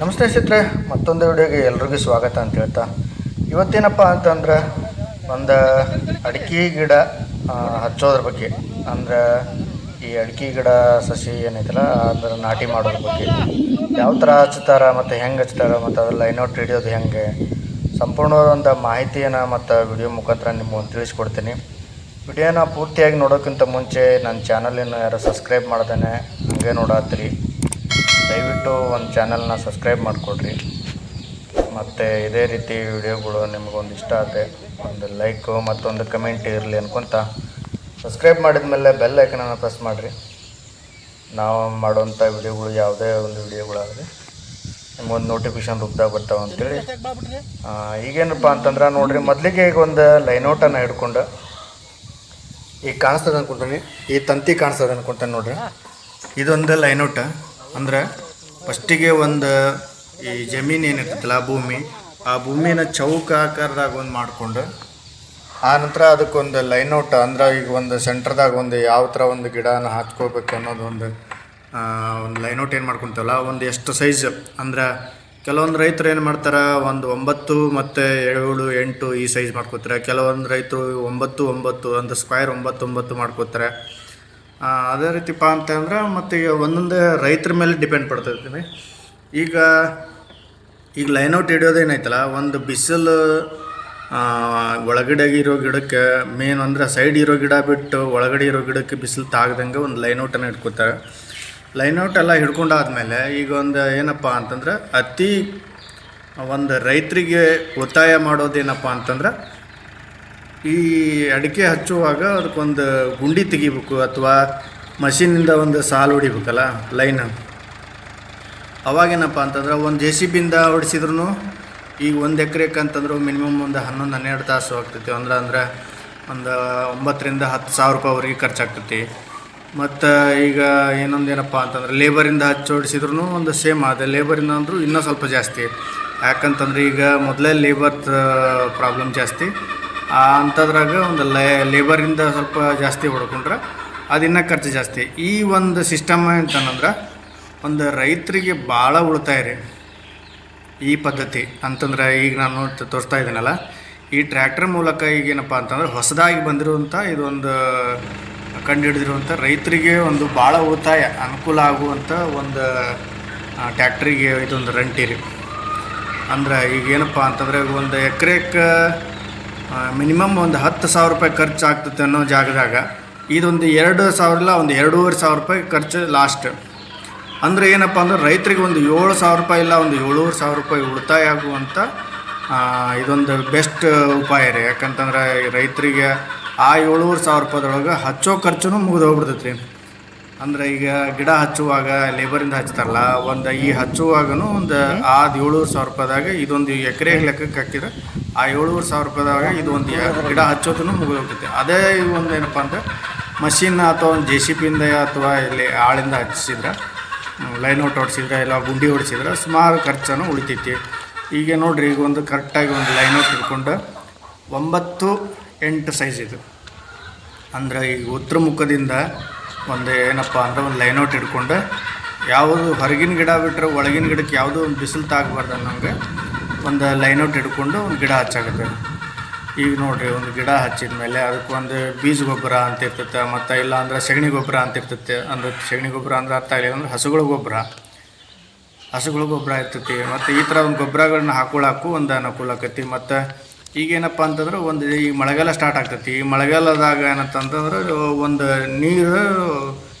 ನಮಸ್ತೆ ಸ್ನೇಹಿತರೆ, ಮತ್ತೊಂದು ವಿಡಿಯೋಗೆ ಎಲ್ರಿಗೂ ಸ್ವಾಗತ ಅಂತ ಹೇಳ್ತಾ. ಇವತ್ತೇನಪ್ಪ ಅಂತಂದ್ರೆ, ಒಂದು ಅಡಿಕೆ ಗಿಡ ಹಚ್ಚೋದ್ರ ಬಗ್ಗೆ. ಅಂದ್ರೆ, ಈ ಅಡಿಕೆ ಗಿಡ ಸಸಿ ಏನೈತಲ್ಲ ಅಂದ್ರೆ ನಾಟಿ ಮಾಡೋದ್ರ ಬಗ್ಗೆ. ಯಾವ ಥರ ಹಚ್ತಾರ ಮತ್ತು ಹೆಂಗೆ ಹಚ್ತಾರ ಮತ್ತು ಅದ್ರ ಲೈನೌಟ್ ಹಿಡಿಯೋದು ಹೆಂಗೆ? ಸಂಪೂರ್ಣವಾದ ಮಾಹಿತಿಯನ್ನು ಮತ್ತು ವಿಡಿಯೋ ಮುಖಾಂತರ ನಿಮ್ಗೆ ತಿಳಿಸ್ಕೊಡ್ತೀನಿ. ವಿಡಿಯೋನ ಪೂರ್ತಿಯಾಗಿ ನೋಡೋಕ್ಕಿಂತ ಮುಂಚೆ ನನ್ನ ಚಾನಲನ್ನು ಯಾರು ಸಬ್ಸ್ಕ್ರೈಬ್ ಮಾಡ್ದೇನೆ, ಹಂಗೆ ನೋಡತ್ತೀರಿ ದಯವಿಟ್ಟು ಒಂದು ಚಾನಲ್ನ ಸಬ್ಸ್ಕ್ರೈಬ್ ಮಾಡಿಕೊಡ್ರಿ. ಮತ್ತು ಇದೇ ರೀತಿ ವಿಡಿಯೋಗಳು ನಿಮಗೊಂದು ಇಷ್ಟ ಆದರೆ ಒಂದು ಲೈಕು ಮತ್ತೊಂದು ಕಮೆಂಟ್ ಇರಲಿ ಅನ್ಕೊಂತ ಸಬ್ಸ್ಕ್ರೈಬ್ ಮಾಡಿದ ಮೇಲೆ ಬೆಲ್ ಐಕನನ್ನು ಪ್ರೆಸ್ ಮಾಡಿರಿ. ನಾವು ಮಾಡುವಂಥ ವಿಡಿಯೋಗಳು ಯಾವುದೇ ಒಂದು ವಿಡಿಯೋಗಳಾಗಲಿ ನಿಮ್ಗೊಂದು ನೋಟಿಫಿಕೇಶನ್ ರೂಪದಾಗ ಬರ್ತಾವೆ ಅಂತೇಳಿ. ಈಗೇನಪ್ಪ ಅಂತಂದ್ರೆ ನೋಡಿರಿ, ಮೊದಲಿಗೆ ಈಗ ಒಂದು ಲೈನೌಟನ್ನು ಹಿಡ್ಕೊಂಡು ಈಗ ಕಾಣಿಸ್ತದೆ ಅನ್ಕೊಂತೀನಿ. ಈ ತಂತಿ ಕಾಣಿಸ್ತದೆ ಅನ್ಕೊಂತಾನೆ ನೋಡಿರಿ. ಇದೊಂದು ಲೈನೌಟ. ಅಂದ್ರೆ ಫಸ್ಟಿಗೆ ಒಂದು ಈ ಜಮೀನು ಏನಿರ್ತೈತಲ್ಲ ಭೂಮಿ ಆ ಭೂಮಿನ ಚೌಕ ಆಕಾರದಾಗ ಒಂದು ಮಾಡಿಕೊಂಡು ಆ ನಂತರ ಅದಕ್ಕೊಂದು ಲೈನೌಟ್ ಅಂದ್ರೆ ಈಗ ಒಂದು ಸೆಂಟ್ರದಾಗ ಒಂದು ಯಾವ ಥರ ಒಂದು ಗಿಡನ ಹಚ್ಕೋಬೇಕು ಅನ್ನೋದು ಒಂದು ಒಂದು ಲೈನೌಟ್ ಏನು ಮಾಡ್ಕೊಂತವಲ್ಲ ಒಂದು ಎಷ್ಟು ಸೈಜ್ ಅಂದ್ರೆ ಕೆಲವೊಂದು ರೈತರು ಏನು ಮಾಡ್ತಾರೆ ಒಂದು ಒಂಬತ್ತು ಮತ್ತು ಏಳು ಎಂಟು ಈ ಸೈಜ್ ಮಾಡ್ಕೋತಾರೆ. ಕೆಲವೊಂದು ರೈತರು ಒಂಬತ್ತು ಒಂಬತ್ತು ಒಂದು ಸ್ಕ್ವೇರ್ ಒಂಬತ್ತು ಒಂಬತ್ತು ಮಾಡ್ಕೋತಾರೆ. ಆ, ಅದೇ ರೀತಿಪ್ಪ ಅಂತಂದ್ರೆ ಮತ್ತು ಈಗ ಒಂದೊಂದು ರೈತರ ಮೇಲೆ ಡಿಪೆಂಡ್ ಪಡ್ತೈತಿ ಈಗ ಈಗ ಲೈನೌಟ್ ಹಿಡಿಯೋದೇನೈತಲ್ಲ ಒಂದು ಬಿಸಿಲು ಒಳಗಡೆ ಇರೋ ಗಿಡಕ್ಕೆ ಮೇನ್ ಅಂದ್ರೆ ಸೈಡ್ ಇರೋ ಗಿಡ ಬಿಟ್ಟು ಒಳಗಡೆ ಇರೋ ಗಿಡಕ್ಕೆ ಬಿಸಿಲು ತಾಗ್ದಂಗೆ ಒಂದು ಲೈನ್ ಲೈನೌಟನ್ನು ಹಿಡ್ಕೊತಾರೆ. ಔಟ್ ಎಲ್ಲ ಹಿಡ್ಕೊಂಡಾದ್ಮೇಲೆ ಈಗ ಒಂದು ಏನಪ್ಪ ಅಂತಂದ್ರೆ ಅತಿ ಒಂದು ರೈತರಿಗೆ ಒತ್ತಾಯ ಮಾಡೋದೇನಪ್ಪ ಅಂತಂದ್ರೆ ಈ ಅಡಿಕೆ ಹಚ್ಚುವಾಗ ಅದಕ್ಕೊಂದು ಗುಂಡಿ ತೆಗಿಬೇಕು ಅಥವಾ ಮಷೀನಿಂದ ಒಂದು ಸಾಲು ಹೊಡಿಬೇಕಲ್ಲ, ಲೈನ್. ಅವಾಗೇನಪ್ಪ ಅಂತಂದ್ರೆ ಒಂದು ಜೆ ಸಿ ಬಿಯಿಂದ ಹೊಡಿಸಿದ್ರು ಈಗ ಒಂದು ಎಕರೆಕ್ಕೆ ಅಂತಂದ್ರೆ ಮಿನಿಮಮ್ ಒಂದು ಹನ್ನೊಂದು, ಹನ್ನೆರಡು ತಾಸು ಆಗ್ತೈತಿ. ಅಂದ್ರೆ ಅಂದ್ರೆ ಒಂದು ಒಂಬತ್ತರಿಂದ ಹತ್ತು ಸಾವಿರ ರೂಪಾಯಿವರೆಗೆ ಖರ್ಚಾಗ್ತೈತಿ. ಮತ್ತು ಈಗ ಇನ್ನೊಂದು ಏನಪ್ಪ ಅಂತಂದ್ರೆ ಲೇಬರಿಂದ ಹಚ್ಚಿ ಹೊಡಿಸಿದ್ರು ಒಂದು ಸೇಮ್. ಅದೇ ಲೇಬರಿಂದ ಅಂದರೂ ಇನ್ನೂ ಸ್ವಲ್ಪ ಜಾಸ್ತಿ. ಯಾಕಂತಂದ್ರೆ ಈಗ ಮೊದಲೇ ಲೇಬರ್ ಪ್ರಾಬ್ಲಮ್ ಜಾಸ್ತಿ. ಅಂಥದ್ರಾಗ ಒಂದು ಲೇ ಲೇಬರಿಂದ ಸ್ವಲ್ಪ ಜಾಸ್ತಿ ಹೊಡ್ಕೊಂಡ್ರೆ ಅದು ಇನ್ನೂ ಖರ್ಚು ಜಾಸ್ತಿ. ಈ ಒಂದು ಸಿಸ್ಟಮ್ ಅಂತಂದ್ರೆ ಒಂದು ರೈತರಿಗೆ ಭಾಳ ಉಳಿತಾಯ ರೀ. ಈ ಪದ್ಧತಿ ಅಂತಂದ್ರೆ ಈಗ ನಾನು ತೋರಿಸ್ತಾ ಇದ್ದೀನಲ್ಲ, ಈ ಟ್ರ್ಯಾಕ್ಟರ್ ಮೂಲಕ ಈಗೇನಪ್ಪ ಅಂತಂದ್ರೆ ಹೊಸದಾಗಿ ಬಂದಿರುವಂಥ ಇದೊಂದು ಕಂಡು ಹಿಡಿದಿರುವಂಥ ರೈತರಿಗೆ ಒಂದು ಭಾಳ ಉಳಿತಾಯ, ಅನುಕೂಲ ಆಗುವಂಥ ಒಂದು ಟ್ಯಾಕ್ಟ್ರಿಗೆ ಇದೊಂದು ರಂಟಿ ರೀ. ಅಂದ್ರೆ ಈಗ ಏನಪ್ಪ ಅಂತಂದ್ರೆ ಒಂದು ಎಕರೆಕ್ಕೆ ಮಿನಿಮಮ್ ಒಂದು ಹತ್ತು ಸಾವಿರ ರೂಪಾಯಿ ಖರ್ಚು ಆಗ್ತದೆ ಅನ್ನೋ ಜಾಗದಾಗ ಇದೊಂದು ಎರಡು ಸಾವಿರ ಇಲ್ಲ ಒಂದು ಎರಡೂವರೆ ಸಾವಿರ ರೂಪಾಯಿ ಖರ್ಚು ಲಾಸ್ಟ್ ಅಂದರೆ ಏನಪ್ಪ ಅಂದ್ರೆ ರೈತರಿಗೆ ಒಂದು ಏಳು ಸಾವಿರ ರೂಪಾಯಿ ಇಲ್ಲ ಒಂದು ಏಳೂವರೆ ಸಾವಿರ ರೂಪಾಯಿ ಉಳಿತಾಯ ಆಗುವಂಥ ಇದೊಂದು ಬೆಸ್ಟ್ ಉಪಾಯ ರೀ. ಯಾಕಂತಂದ್ರೆ ರೈತರಿಗೆ ಆ ಏಳೂವರೆ ಸಾವಿರ ರೂಪಾಯಿದೊಳಗೆ ಹಚ್ಚೋ ಖರ್ಚು ಮುಗಿದು ಹೋಗ್ಬಿಡ್ತೈತೆ ರೀ ಅಂದ್ರೆ ಈಗ ಗಿಡ ಹಚ್ಚುವಾಗ ಲೇಬರಿಂದ ಹಚ್ತಾರಲ್ಲ ಒಂದು ಈ ಹಚ್ಚುವಾಗನು ಒಂದು ಆದ ಏಳೂರು ಸಾವಿರ ರೂಪಾಯಿದಾಗ ಇದೊಂದು ಎಕರೆ ಲೆಕ್ಕಕ್ಕೆ ಹಾಕಿದ್ರೆ ಆ ಏಳುವರೆ ಸಾವಿರ ರೂಪಾಯಿದಾಗ ಇದು ಒಂದು ಗಿಡ ಹಚ್ಚೋದನ್ನು ಮುಗಿದು ಹೋಗ್ತೈತೆ ಅದೇ ಒಂದು ಏನಪ್ಪ ಅಂದರೆ ಮಷಿನ್ ಅಥವಾ ಒಂದು ಜೆ ಸಿ ಪಿಯಿಂದ ಅಥವಾ ಇಲ್ಲಿ ಆಳಿಂದ ಹಚ್ಚಿಸಿದ್ರೆ ಲೈನ್ ಔಟ್ ಹೊಡ್ಸಿದ್ರೆ ಇಲ್ಲ ಗುಂಡಿ ಹೊಡ್ಸಿದ್ರೆ ಸುಮಾರು ಖರ್ಚನ್ನು ಉಳಿತೈತಿ. ಈಗ ನೋಡ್ರಿ, ಈಗ ಒಂದು ಕರೆಕ್ಟಾಗಿ ಒಂದು ಲೈನ್ ಔಟ್ ಹಿಡ್ಕೊಂಡು ಒಂಬತ್ತು ಎಂಟು ಸೈಜ್ ಇದು. ಅಂದ್ರೆ ಈಗ ಉತ್ತರ ಮುಖದಿಂದ ಒಂದು ಏನಪ್ಪ ಅಂದ್ರೆ ಒಂದು ಲೈನ್ ಔಟ್ ಹಿಡ್ಕೊಂಡು, ಯಾವುದು ಹೊರಗಿನ ಗಿಡ ಬಿಟ್ಟರೆ ಒಳಗಿನ ಗಿಡಕ್ಕೆ ಯಾವುದೂ ಒಂದು ಬಿಸಿಲು ತಾಗಬಾರ್ದು ಅನ್ನೋಂಗೆ ಒಂದು ಔಟ್ ಹಿಡ್ಕೊಂಡು ಒಂದು ಗಿಡ ಹಚ್ಚಾಗುತ್ತೆ. ಈಗ ನೋಡಿರಿ, ಒಂದು ಗಿಡ ಹಚ್ಚಿದ ಮೇಲೆ ಅದಕ್ಕೆ ಒಂದು ಬೀಜ ಗೊಬ್ಬರ ಅಂತ ಇರ್ತೈತೆ, ಮತ್ತು ಇಲ್ಲ ಅಂದ್ರೆ ಸಗಣಿ ಗೊಬ್ಬರ ಅಂತ ಇರ್ತೈತೆ. ಅಂದ್ರೆ ಸಗಣಿ ಗೊಬ್ಬರ ಅಂದ್ರೆ ಅರ್ಥ ಆಗಲಿ ಅಂದ್ರೆ ಹಸುಗಳ ಗೊಬ್ಬರ. ಹಸುಗಳ ಗೊಬ್ಬರ ಇರ್ತೈತಿ, ಮತ್ತು ಈ ಥರ ಒಂದು ಗೊಬ್ಬರಗಳನ್ನ ಹಾಕೊಳ್ಳಾಕು ಒಂದು ಅನುಕೂಲ ಆಕೈತಿ. ಮತ್ತು ಈಗೇನಪ್ಪ ಅಂತಂದ್ರೆ ಒಂದು ಈ ಮಳೆಗಾಲ ಸ್ಟಾರ್ಟ್ ಆಗ್ತೈತಿ. ಈ ಮಳೆಗಾಲದಾಗ ಏನಂತಂದ್ರೆ ಒಂದು ನೀರು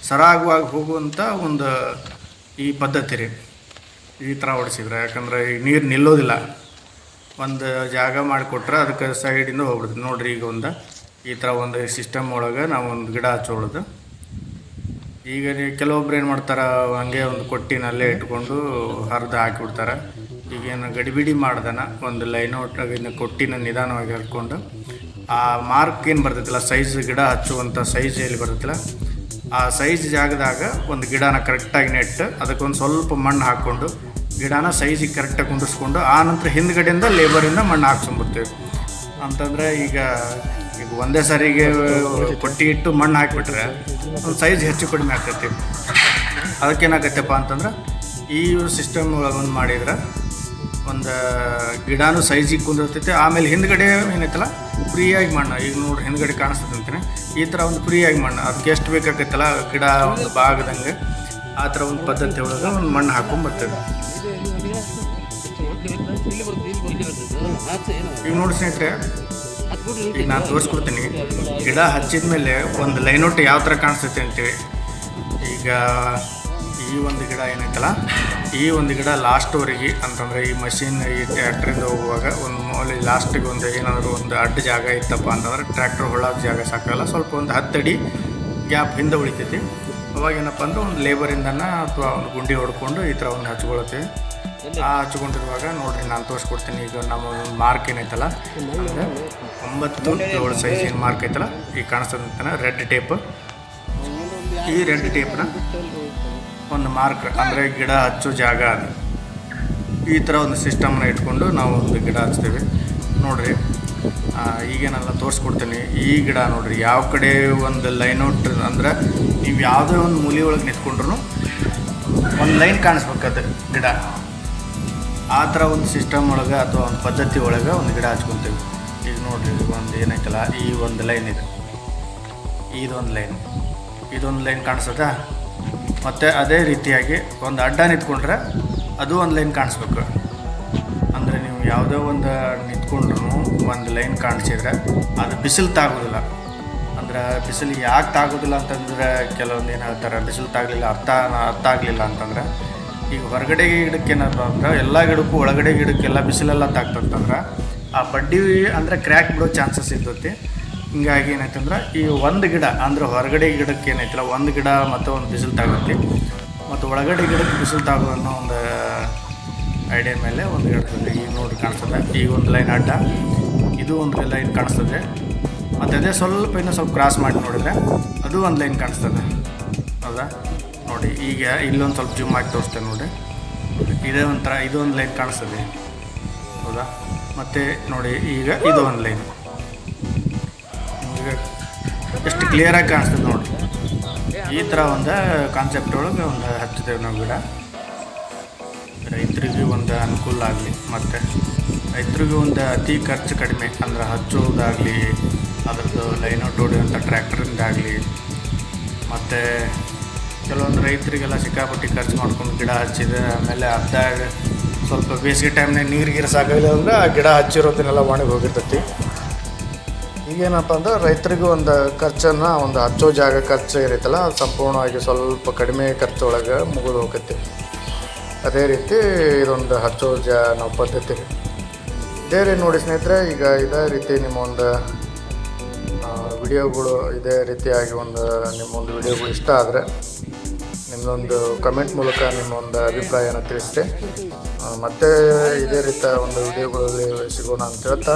ಸರಾಗವಾಗಿ ಹೋಗುವಂಥ ಒಂದು ಈ ಪದ್ಧತಿ ರೀ. ಈ ಥರ ಹೊಡಿಸಿದ್ರೆ ಯಾಕಂದ್ರೆ ಈಗ ನೀರು ನಿಲ್ಲೋದಿಲ್ಲ. ಒಂದು ಜಾಗ ಮಾಡಿಕೊಟ್ರೆ ಅದಕ್ಕೆ ಸೈಡಿಂದ ಹೋಗ್ಬಿಡ್ತೀವಿ ನೋಡಿರಿ ಈಗ ಒಂದು ಈ ಥರ ಒಂದು ಸಿಸ್ಟಮ್ ಒಳಗೆ ನಾವು ಒಂದು ಗಿಡ ಹಚ್ಚೋಳೋದು ಈಗ ಕೆಲವೊಬ್ರು ಏನು ಮಾಡ್ತಾರೆ, ಹಂಗೆ ಒಂದು ಕೊಟ್ಟಿನಲ್ಲೇ ಇಟ್ಕೊಂಡು ಹರಿದು ಹಾಕಿಬಿಡ್ತಾರೆ. ಈಗೇನು ಗಡಿಬಿಡಿ ಮಾಡ್ದನ, ಒಂದು ಲೈನ್ ಇನ್ನು ಕೊಟ್ಟಿನ ನಿಧಾನವಾಗಿ ಹರ್ಕೊಂಡು, ಆ ಮಾರ್ಕ್ ಏನು ಬರ್ತೈತಿಲ್ಲ ಸೈಜ್ ಗಿಡ ಹಚ್ಚುವಂಥ ಸೈಜ್ ಎಲ್ಲಿ ಬರ್ತೈತಿಲ್ಲ, ಆ ಸೈಜ್ ಜಾಗದಾಗ ಒಂದು ಗಿಡನ ಕರೆಕ್ಟಾಗಿ ನೆಟ್ಟು, ಅದಕ್ಕೊಂದು ಸ್ವಲ್ಪ ಮಣ್ಣು ಹಾಕ್ಕೊಂಡು ಗಿಡನ ಸೈಜಿಗೆ ಕರೆಕ್ಟಾಗಿ ಕುಂದಿಸ್ಕೊಂಡು ಆ ನಂತರ ಹಿಂದ್ಗಡೆಯಿಂದ ಲೇಬರಿಂದ ಮಣ್ಣು ಹಾಕ್ಸ್ಕೊಂಬರ್ತೇವೆ ಅಂತಂದರೆ ಈಗ ಈಗ ಒಂದೇ ಸಾರಿಗೆ ಕೊಟ್ಟಿ ಇಟ್ಟು ಮಣ್ಣು ಹಾಕಿಬಿಟ್ರೆ ಒಂದು ಸೈಜ್ ಹೆಚ್ಚು ಕಡಿಮೆ ಆಗ್ತೈತಿ. ಅದಕ್ಕೇನಾಗತ್ತಪ್ಪ ಅಂತಂದ್ರೆ ಈ ಸಿಸ್ಟಮ್ ಒಳಗೊಂದು ಮಾಡಿದ್ರೆ ಒಂದು ಗಿಡನೂ ಸೈಜಿಗೆ ಕುಂದಿರ್ತೈತಿ. ಆಮೇಲೆ ಹಿಂದ್ಗಡೆ ಏನೈತಲ್ಲ, ಫ್ರೀಯಾಗಿ ಮಣ್ಣು. ಈಗ ನೋಡಿ ಹಿಂದ್ಗಡೆ ಕಾಣಿಸ್ತದೆ ಈ ಥರ ಒಂದು ಫ್ರೀಯಾಗಿ ಮಣ್ಣು. ಅದಕ್ಕೆ ಎಷ್ಟು ಬೇಕಾಗತ್ತಲ್ಲ, ಗಿಡ ಒಂದು ಭಾಗದಂಗೆ ಆ ಥರ ಒಂದು ಪದ್ಧತಿ ಒಳಗೆ ಒಂದು ಮಣ್ಣು ಹಾಕೊಂಬರ್ತದೆ ಈಗ ನೋಡಿ ಸ್ನೇಹಿತರೆ, ಈಗ ನಾನು ತೋರಿಸ್ಕೊಡ್ತೀನಿ. ಗಿಡ ಹಚ್ಚಿದ ಮೇಲೆ ಒಂದು ಲೈನೋಟ್ ಯಾವ ಥರ ಕಾಣಿಸ್ತೈತೆ ಅಂತೇಳಿ ಈಗ ಈ ಒಂದು ಗಿಡ ಏನೈತಲ್ಲ, ಈ ಒಂದು ಗಿಡ ಲಾಸ್ಟ್ವರೆಗೆ ಅಂತಂದರೆ ಈ ಮಷಿನ್ ಈ ಟ್ರ್ಯಾಕ್ಟ್ರಿಂದ ಹೋಗುವಾಗ ಒಂದು ಮೌಲ್ಯ ಲಾಸ್ಟಿಗೆ ಒಂದು ಏನಾದರೂ ಒಂದು ಅಡ್ಡ ಜಾಗ ಇತ್ತಪ್ಪ ಅಂತಂದ್ರೆ ಟ್ರ್ಯಾಕ್ಟ್ರ್ ಹೊಳೋದು ಜಾಗ ಸಾಕಲ್ಲ ಸ್ವಲ್ಪ ಒಂದು ಹತ್ತಡಿ ಗ್ಯಾಪ್ ಹಿಂದೆ ಉಳಿತೈತಿ. ಅವಾಗ ಏನಪ್ಪ ಅಂದ್ರೆ ಒಂದು ಲೇಬರಿಂದನ ಅಥವಾ ಒಂದು ಗುಂಡಿ ಹೊಡ್ಕೊಂಡು ಈ ಥರ ಒಂದು ಹಚ್ಕೊಳತ್ತೀವಿ. ಆ ಹಚ್ಕೊಂಡಿರುವಾಗ ನೋಡ್ರಿ ನಾನು ತೋರಿಸ್ಕೊಡ್ತೀನಿ. ಈಗ ನಮ್ಮ ಮಾರ್ಕ್ ಏನೈತಲ್ಲ? ಒಂಬತ್ತು ಏಳು ಸೈಜಿನ ಮಾರ್ಕ್ ಐತಲ್ಲ ಈಗ ಕಾಣಿಸ್ತದಂತಾನೆ ರೆಡ್ ಟೇಪ್ ಈ ರೆಡ್ ಟೇಪ್ನ ಒಂದು ಮಾರ್ಕ್ ಅಂದರೆ ಗಿಡ ಹಚ್ಚೋ ಜಾಗ ಅದು. ಈ ಥರ ಒಂದು ಸಿಸ್ಟಮ್ನ ಇಟ್ಕೊಂಡು ನಾವು ಒಂದು ಗಿಡ ಹಚ್ತೇವೆ. ನೋಡ್ರಿ ಈಗೇನೆಲ್ಲ ತೋರಿಸ್ಕೊಡ್ತೀನಿ. ಈ ಗಿಡ ನೋಡ್ರಿ, ಯಾವ ಕಡೆ ಒಂದು ಲೈನ್ ಔಟ್ ಅಂದ್ರೆ ನೀವು ಯಾವುದೇ ಒಂದು ಮೂಲೆ ಒಳಗೆ ನಿಂತ್ಕೊಂಡ್ರು ಒಂದು ಲೈನ್ ಕಾಣಿಸ್ಬೇಕಾದ್ರೆ ಗಿಡ. ಆ ಥರ ಒಂದು ಸಿಸ್ಟಮ್ ಒಳಗೆ ಅಥವಾ ಒಂದು ಪದ್ಧತಿ ಒಳಗೆ ಒಂದು ಗಿಡ ಹಚ್ಕೊತೀವಿ. ಈಗ ನೋಡ್ರಿ ಒಂದು ಏನೈತಲ್ಲ, ಈ ಒಂದು ಲೈನ್ ಇದೆ. ಇದೊಂದು ಲೈನ್ ಇದೊಂದು ಲೈನ್ ಕಾಣಿಸುತ್ತಾ? ಮತ್ತು ಅದೇ ರೀತಿಯಾಗಿ ಒಂದು ಅಡ್ಡ ನಿಂತ್ಕೊಂಡ್ರೆ ಅದು ಒಂದು ಲೈನ್ ಕಾಣಿಸ್ಬೇಕು. ಅಂದರೆ ನೀವು ಯಾವುದೋ ಒಂದು ನಿಂತ್ಕೊಂಡ್ರೂ ಒಂದು ಲೈನ್ ಕಾಣಿಸಿದ್ರೆ ಅದು ಬಿಸಿಲು ತಾಗೋದಿಲ್ಲ. ಅಂದ್ರೆ ಬಿಸಿಲು ಯಾಕೆ ತಾಗೋದಿಲ್ಲ ಅಂತಂದ್ರೆ ಕೆಲವೊಂದು ಏನು ಹೇಳ್ತಾರೆ, ಬಿಸಿಲು ತಾಗಲಿಲ್ಲ, ಅರ್ಥ ಅರ್ಥ ಆಗಲಿಲ್ಲ ಅಂತಂದ್ರೆ ಈಗ ಹೊರಗಡೆ ಗಿಡಕ್ಕೆ ಏನಪ್ಪ ಅಂದ್ರೆ ಎಲ್ಲ ಗಿಡಕ್ಕೂ ಒಳಗಡೆ ಗಿಡಕ್ಕೆಲ್ಲ ಬಿಸಿಲೆಲ್ಲ ತಾಕ್ತಂತಂದ್ರೆ ಆ ಬಡ್ಡಿ ಅಂದರೆ ಕ್ರ್ಯಾಕ್ ಬಿಡೋ ಚಾನ್ಸಸ್ ಇರ್ತೈತಿ ಹಿಂಗಾಗಿ ಏನಾಯ್ತಂದ್ರೆ ಈ ಒಂದು ಗಿಡ ಅಂದ್ರೆ ಹೊರಗಡೆ ಗಿಡಕ್ಕೆ ಏನೈತಿಲ್ಲ ಒಂದು ಗಿಡ ಮತ್ತು ಒಂದು ಬಿಸಿಲು ತಾಗುತ್ತೆ ಮತ್ತು ಒಳಗಡೆ ಗಿಡಕ್ಕೆ ಬಿಸಿಲು ತಾಗೋ ಅನ್ನೋ ಒಂದು ಐಡಿಯಾ ಮೇಲೆ ಒಂದು ಗಿಡ ಈಗ ನೋಡಿ ಕಾಣಿಸ್ತದೆ. ಈಗ ಒಂದು ಲೈನ್ ಅಡ್ಡ, ಇದು ಒಂದು ಲೈನ್ ಕಾಣಿಸ್ತದೆ. ಮತ್ತು ಅದೇ ಸ್ವಲ್ಪ ಇನ್ನೂ ಸ್ವಲ್ಪ ಕ್ರಾಸ್ ಮಾಡಿ ನೋಡಿದ್ರೆ ಅದು ಒಂದು ಲೈನ್ ಕಾಣಿಸ್ತದೆ. ಹೌದಾ? ನೋಡಿ, ಈಗ ಇಲ್ಲೊಂದು ಸ್ವಲ್ಪ ಜೂಮ್ ಮಾಡಿ ತೋರಿಸ್ತೇನೆ ನೋಡಿ. ಇದೇ ಒಂಥರ, ಇದು ಒಂದು ಲೈನ್ ಕಾಣಿಸ್ತದೆ. ಹೌದಾ? ಮತ್ತು ನೋಡಿ, ಈಗ ಇದು ಒಂದು ಲೈನ್ ಈಗ ಎಷ್ಟು ಕ್ಲಿಯರಾಗಿ ಕಾಣಿಸ್ತದೆ ನೋಡಿ. ಈ ಥರ ಒಂದು ಕಾನ್ಸೆಪ್ಟ್ ಒಳಗೆ ಒಂದು ಹಚ್ಚಿದ್ದೇವೆ ನಾವು ಗಿಡ. ರೈತರಿಗೆ ಒಂದು ಅನುಕೂಲ ಆಗಲಿ, ಮತ್ತು ರೈತರಿಗೂ ಒಂದು ಅತಿ ಖರ್ಚು ಕಡಿಮೆ, ಅಂದ್ರೆ ಹಚ್ಚೋದಾಗಲಿ ಲೈನ್ ಲೈನೌಟ್ ಹೊಡೆಯುವಂಥ ಟ್ರ್ಯಾಕ್ಟರಿಂದಾಗಲಿ ಮತ್ತು ಕೆಲವೊಂದು ರೈತರಿಗೆಲ್ಲ ಸಿಕ್ಕಾಪಟ್ಟಿ ಖರ್ಚು ಮಾಡ್ಕೊಂಡು ಗಿಡ ಹಚ್ಚಿದೆ, ಆಮೇಲೆ ಅರ್ಧ ಸ್ವಲ್ಪ ಬೇಸಿಗೆ ಟೈಮ್ನಾಗ ನೀರು ಗೀರು ಸಾಕಾಗಿಲ್ಲ ಅಂದ್ರೆ ಆ ಗಿಡ ಹಚ್ಚಿರೋದನ್ನೆಲ್ಲ ಒಣಗಿ ಹೋಗಿರ್ತೈತಿ. ಈಗೇನಪ್ಪ ಅಂದ್ರೆ ರೈತರಿಗೂ ಒಂದು ಖರ್ಚನ್ನು ಒಂದು ಹಚ್ಚೋ ಜಾಗ ಖರ್ಚು ಇರೈತಲ್ಲ ಸಂಪೂರ್ಣವಾಗಿ ಸ್ವಲ್ಪ ಕಡಿಮೆ ಖರ್ಚೊಳಗೆ ಮುಗಿದು ಹೋಗತ್ತೆ ಅದೇ ರೀತಿ ಇದೊಂದು ಹಚ್ಚೋ ಜಾ, ನಾವು ಪದ್ಧತಿ. ಇದೇ ನೋಡಿ ಸ್ನೇಹಿತರೆ, ಈಗ ಇದೇ ರೀತಿ ನಿಮ್ಮ ಒಂದು ವಿಡಿಯೋಗಳು ಇದೇ ರೀತಿಯಾಗಿ ಒಂದು, ನಿಮ್ಮೊಂದು ವಿಡಿಯೋಗಳು ಇಷ್ಟ ಆದರೆ ನಿಮ್ಮದೊಂದು ಕಮೆಂಟ್ ಮೂಲಕ ನಿಮ್ಮ ಒಂದು ಅಭಿಪ್ರಾಯನ ತಿಳಿಸ್ತೆ ಮತ್ತೆ ಇದೇ ರೀತಿಯ ಒಂದು ವಿಡಿಯೋಗಳಲ್ಲಿ ಸಿಗೋಣ ಅಂತ ಹೇಳ್ತಾ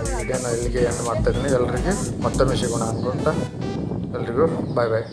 ಈ ವಿಡಿಯೋನ ಇಲ್ಲಿಗೆ ಎಂಡ್ ಮಾಡ್ತಾ ಇದ್ದೀನಿ ಎಲ್ರಿಗೆ. ಮತ್ತೊಮ್ಮೆ ಸಿಗೋಣ ಅನ್ಕೊಂತ ಎಲ್ರಿಗೂ ಬಾಯ್ ಬಾಯ್